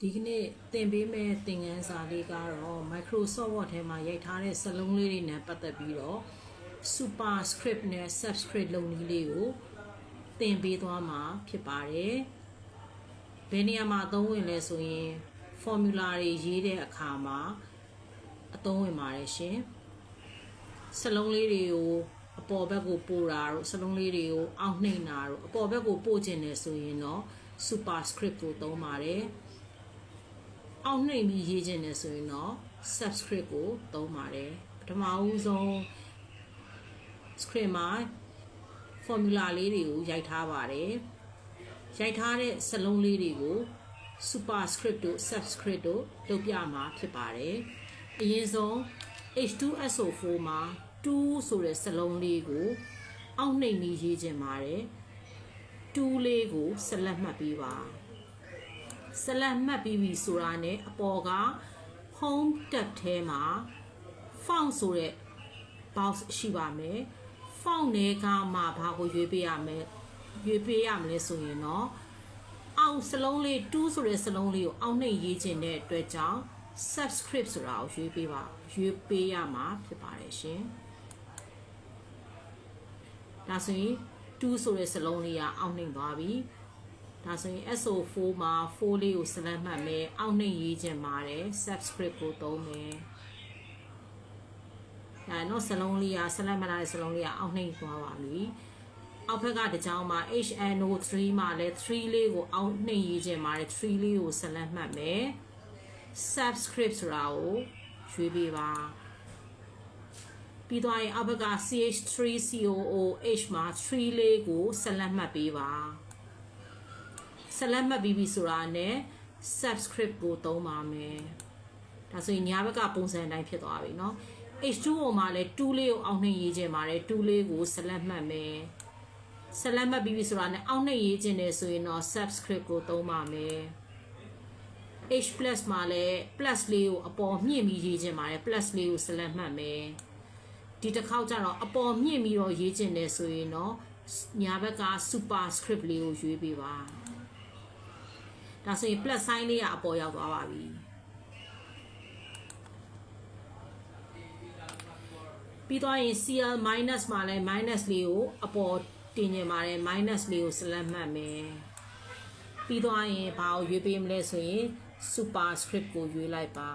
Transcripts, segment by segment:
ဒီကနေ့သင်ပေးမယ့်သင်ခန်းစာလေးကတော့ Microsoft Word ထဲမှာရိုက်ထားတဲ့စာလုံးလေးတွေနဲ့ပတ်သက်ပြီးတော့ superscript နဲ့ subscript လုံးနည်းလေးကိုသင်ပေးသွားမှာဖြစ်ပါတယ်။ဘယ်နေရာမှာအသုံးဝင်လဲဆိုရင် formula တွေရေးတဲ့အခါမှာအသုံးဝင်ပါတယ်ရှင်။စာလုံးလေးတွေကိုအပေါ်ဘက်ကိုပို့တာတို့စာလုံးလေးတွေကိုအောက်နှိမ့်တာတို့အပေါ်ဘက်ကိုပို့ခြင်းတယ်ဆိုရင်တော့ superscript ကိုသုံးပါတယ်။ အောက်နှိမ့်ပြီးရေးခြင်းတယ်ဆိုရင်တော့ subscript ကိုသုံးပါတယ်။ပထမဦးဆုံး script မှာ formula လေးတွေကိုရိုက်ထားပါတယ်။ရိုက်ထားတဲ့စလုံးလေးတွေကို superscript တို့ subscript တို့လုပ်ပြမှာဖြစ်ပါတယ်။အရင်ဆုံး H2SO4 မှာ2ဆိုတဲ့စလုံးလေးကိုအောက်နှိမ့်ပြီးရေးခြင်းပါတယ်။2လေးကိုဆက်လက်မှတ်ပြီးပါ။ ဆက်လက်မှတ်ပြီးပြီဆိုတာနဲ့အပေါ်က home tab ထဲမှာ font ဆိုတဲ့ box ရှိပါမယ်။ font ထဲကမှဘာကိုရွေးပေးရမလဲရွေးပေးရမလဲဆိုရင်တော့အောက်စလုံးလေး2ဆိုတဲ့စလုံးလေးကိုအောက်နှိပ်ရေးခြင်းတဲ့အတွက်ကြောင့် subscript ဆိုတာကိုရွေးပေးပါရွေးပေးရမှာဖြစ်ပါတယ်ရှင်။ဒါဆိုရင်2ဆိုတဲ့စလုံးလေးကအောက်နှိပ်သွားပြီ။ ဒါဆိုရင် SO4 မှာ4လေးကိုဆက်လက်မှတ်မယ်အောက်နှိပ်ရေးခြင်းပါတယ် subscript ကိုသုံးမယ်။ဒါတော့စလုံးလေးကဆက်လက်မှတ်လာတဲ့စလုံးလေးကအောက်နှိပ်သွားပါပြီ။အောက်ဘက်ကတစ်ကြောင်းမှာ HNO3 မှာလည်း3လေးကိုအောက်နှိပ်ရေးခြင်းပါတယ်3လေးကိုဆက်လက်မှတ်မယ် subscript ဆိုတာကိုရွေးပေးပါပြီးတော့ရင်အောက်ဘက်က CH3COOH မှာ3လေးကိုဆက်လက်မှတ်ပေးပါ ဆက်လက်မှတ်ပြီးပြီဆိုတာနဲ့ subscript ကိုသုံးပါမယ်ဒါဆိုရင်ညာဘက်ကပုံစံအတိုင်းဖြစ်သွားပြီเนาะ H2O မှာလည်း2လေးကိုအောက်နှိပ်ရေးခြင်းပါတယ်2လေးကိုဆက်လက်မှတ်မယ်ဆက်လက်မှတ်ပြီးပြီဆိုတာနဲ့အောက်နှိပ်ရေးခြင်းတယ်ဆိုရင်တော့ subscript ကိုသုံးပါမယ် H+ မှာလည်း plus လေးကိုအပေါ်မြင့်ပြီးရေးခြင်းပါတယ် plus လေးကိုဆက်လက်မှတ်မယ်ဒီတစ်ခေါက်ကျတော့အပေါ်မြင့်ပြီးတော့ရေးခြင်းတယ်ဆိုရင်တော့ညာဘက်က superscript လေးကိုရွေးပေးပါ ဒါဆိုရင် plus sign လေးကအပေါ်ရောက်သွားပါပြီပြီးတော့ရင် CL minus မှာလည်း minus လေးကိုအပေါ်တင်ကျင်ပါတယ် minus လေးကိုဆက်လက်မှတ်မယ်ပြီးတော့ရင်ဘာကိုရွေးပေးမလဲဆိုရင် superscript ကိုရွေးလိုက်ပါ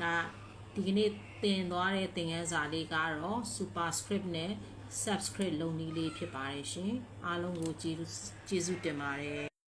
ဒါဒီကနေ့သင်သွားတဲ့သင်ခန်းစာလေးကတော့ superscript နဲ့ subscript လုံးနည်းလေးဖြစ်ပါတယ်ရှင်အားလုံးကိုကျေးဇူးကျေးဇူးတင်ပါတယ်